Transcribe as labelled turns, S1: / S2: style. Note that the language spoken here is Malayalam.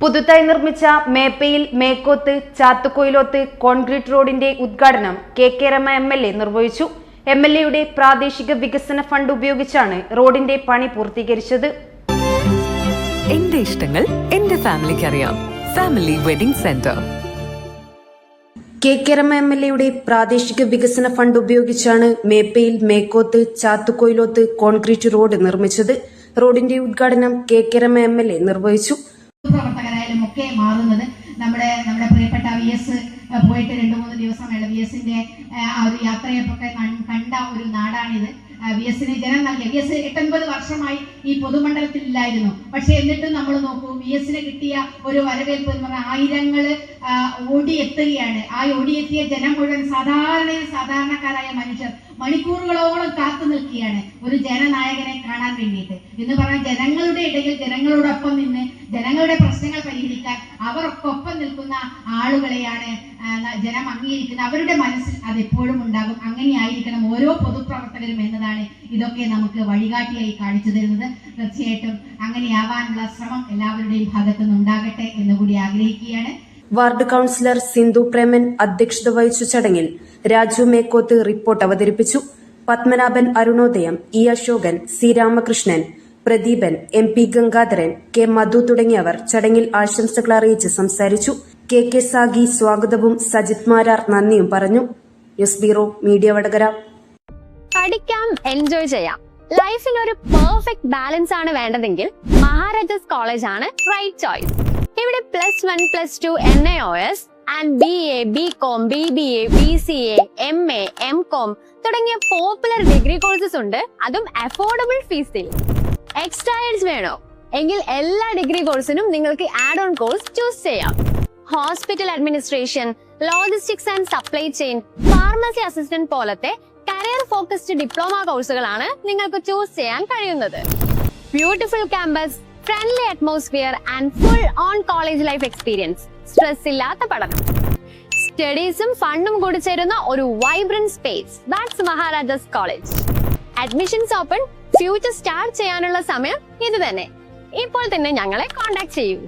S1: പുതുതായി നിർമ്മിച്ച മേപ്പയിൽ മേക്കോത്ത് ചാത്തുകോയിലോത്ത് കോൺക്രീറ്റ് റോഡിന്റെ ഉദ്ഘാടനം K K Rama M L A നിർവഹിച്ചു. എം എൽ എയുടെ പ്രാദേശിക വികസന ഫണ്ട് ഉപയോഗിച്ചാണ് റോഡിന്റെ പണി പൂർത്തീകരിച്ചത്.
S2: എന്റെ ഇഷ്ടങ്ങൾ എന്റെ ഫാമിലിക്ക് അറിയാം family wedding centre.
S1: K K Rama M L എയുടെ പ്രാദേശിക വികസന ഫണ്ട് ഉപയോഗിച്ചാണ് മേപ്പയിൽ മേക്കോത്ത് ചാത്തുകോയിലോത്ത് കോൺക്രീറ്റ് റോഡ് നിർമ്മിച്ചത്. റോഡിന്റെ ഉദ്ഘാടനം K K Rama M L A നിർവഹിച്ചു.
S3: ഒക്കെ മാറുന്നത്. നമ്മുടെ നമ്മുടെ പ്രിയപ്പെട്ട വി എസ് പോയിട്ട് രണ്ട് മൂന്ന് ദിവസമായുള്ള വി എസിന്റെ ആ ഒരു യാത്രയൊക്കെ കണ്ട ഒരു നാടാണിത്. വി എസിന് ജനം നൽകിയ വി എസ് എട്ടൊൻപത് വർഷമായി ഈ പൊതുമണ്ഡലത്തിൽ ഇല്ലായിരുന്നു പക്ഷെ എന്നിട്ടും നമ്മൾ നോക്കൂ വി എസിന് കിട്ടിയ ഒരു വരവേൽപ്പ് എന്ന് പറഞ്ഞാൽ ആയിരങ്ങൾ ആ, ഓടിയെത്തുകയാണ്. ആ ഓടിയെത്തിയ ജനം മുഴുവൻ സാധാരണ സാധാരണക്കാരായ മനുഷ്യർ മണിക്കൂറുകളോളം കാത്തു നിൽക്കുകയാണ് ഒരു ജനനായകനെ കാണാൻ വേണ്ടിയിട്ട്. എന്ന് പറഞ്ഞാൽ ജനങ്ങളുടെ ഇടയിൽ ജനങ്ങളോടൊപ്പം നിന്ന് നിൽക്കുന്ന ആളുകളെയാണ് ജനം അംഗീകരിക്കുന്നത്. അവരുടെ മനസ്സിൽ അത് എപ്പോഴും ഉണ്ടാകും. അങ്ങനെയായിരിക്കണം ഓരോ പൊതുപ്രവർത്തകരും എന്നതാണ് ഇതൊക്കെ നമുക്ക് വഴികാട്ടിയായി കാണിച്ചു തരുന്നത്. തീർച്ചയായിട്ടും അങ്ങനെയാവാനുള്ള ശ്രമം എല്ലാവരുടെയും ഭാഗത്തുനിന്ന് ഉണ്ടാകട്ടെ എന്നുകൂടി ആഗ്രഹിക്കുകയാണ്.
S1: വാർഡ് കൌൺസിലർ സിന്ധു പ്രേമൻ അധ്യക്ഷത വഹിച്ച ചടങ്ങിൽ രാജു മേക്കോത്ത് റിപ്പോർട്ട് അവതരിപ്പിച്ചു. Padmanabhan Arunodayam E Ashokan C Ramakrishnan Pradeepan M P Gangadharan K Madhu തുടങ്ങിയവർ ചടങ്ങിൽ ആശംസകൾ അറിയിച്ച് സംസാരിച്ചു. കെ കെ സാഗി സ്വാഗതവും സജിത് മാരാർ നന്ദിയും പറഞ്ഞു. News bureau media Vadakara.
S4: പഠിക്കാം എൻജോയ് ചെയ്യാം. ലൈഫിൽ ഒരു പെർഫെക്റ്റ് ബാലൻസ് ആണ് വേണ്ടതെങ്കിൽ മഹാരാജാസ് കോളേജ് ആണ് റൈറ്റ് ചോയ്സ് ഇവിടെ plus one plus two N A O S and B A B com B B A B C A M A M com തുടങ്ങിയ പോപ്പുലർ ഡിഗ്രി കോഴ്സസ് ഉണ്ട്. അതും അഫോർഡബിൾ ഫീസിൽ എക്സ്ട്രായൽസ് വേണോ? എങ്കിൽ എല്ലാ ഡിഗ്രി കോഴ്സിനും നിങ്ങൾക്ക് ആഡ് ഓൺ കോഴ്സ് ചൂസ് ചെയ്യാം. Hospital administration logistics and supply chain pharmacy assistant പോലത്തെ കരിയർ ഫോക്കസ്ഡ് ഡിപ്ലോമ കോഴ്സുകളാണ് നിങ്ങൾക്ക് ചൂസ് ചെയ്യാൻ കഴിയുന്നത്. Beautiful campus friendly atmosphere and full on college life experience stress ഇല്ലാത്ത പഠനം. സ്റ്റഡീസും ഫണ്ടും കൂടി ചേരുന്ന ഒരു vibrant space that's Maharajas college admissions open future start ചെയ്യാനുള്ള സമയം ഇത് തന്നെ. ഇപ്പോൾ തന്നെ ഞങ്ങളെ കോൺടാക്ട് ചെയ്യൂ.